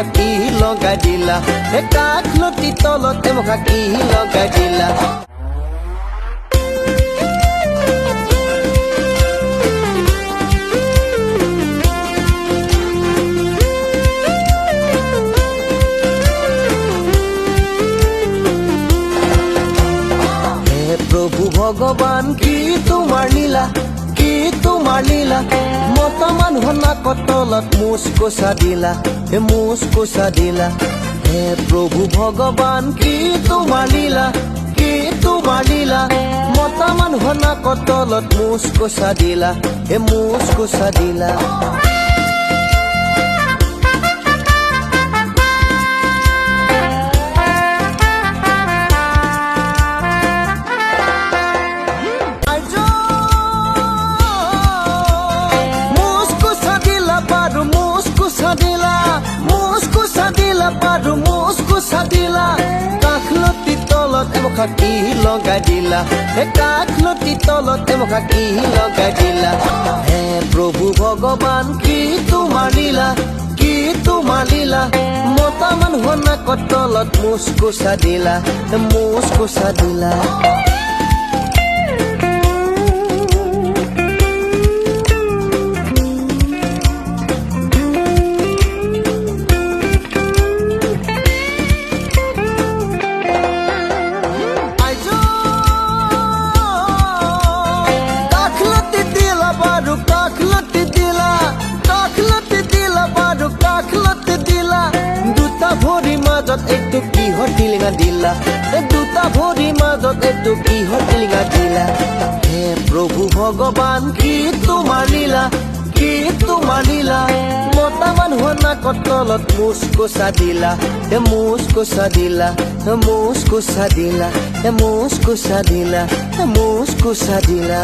এমখা কি লগাই দিলা হে কাখলতি তলত এমখা কি লগাই দিলা প্রভু ভগবান, কি তোমাৰ লীলা? কি তোমাৰ লীলা? মতা মানুহ নাকত তলত মুচ কোচা দিলা। হে মুচ কোচা দিলা হে প্ৰভু ভগৱান কি তোমার লীলা, কি তোমার লীলা? মতা মানুহ না তলত মুচ কোচা দিলা হে মুচ কোচা পারু মুসকুসা দিলা কাখলতি তলত এমখা কি লগাই দিলা? হে কাখলতি তলত এমখা কি লগাই দিলা? হে প্ৰভু ভগৱান কি তোমাৰ লীলা, কি তোমাৰ লীলা? মতা মানুহ নাকত তলত মুচকুচা দিলা মুচকুচা দিলা মাজত এইটো কিহৰ টিলিঙা দিলা দুটা ভৰি মাজত এইটো কিহৰ টিলিঙা দিলা হে প্ৰভু ভগৱান, কি তোমাৰ লীলা? কি তোমাৰ লীলা? মতা মানুহ নাকত তলত মুচ কোচা দিলা? হে মুচ কোচা দিলা? হে মুচ কোচা দিলা? হে মুচ কোচা দিলা? হে মুচ কোচা দিলা?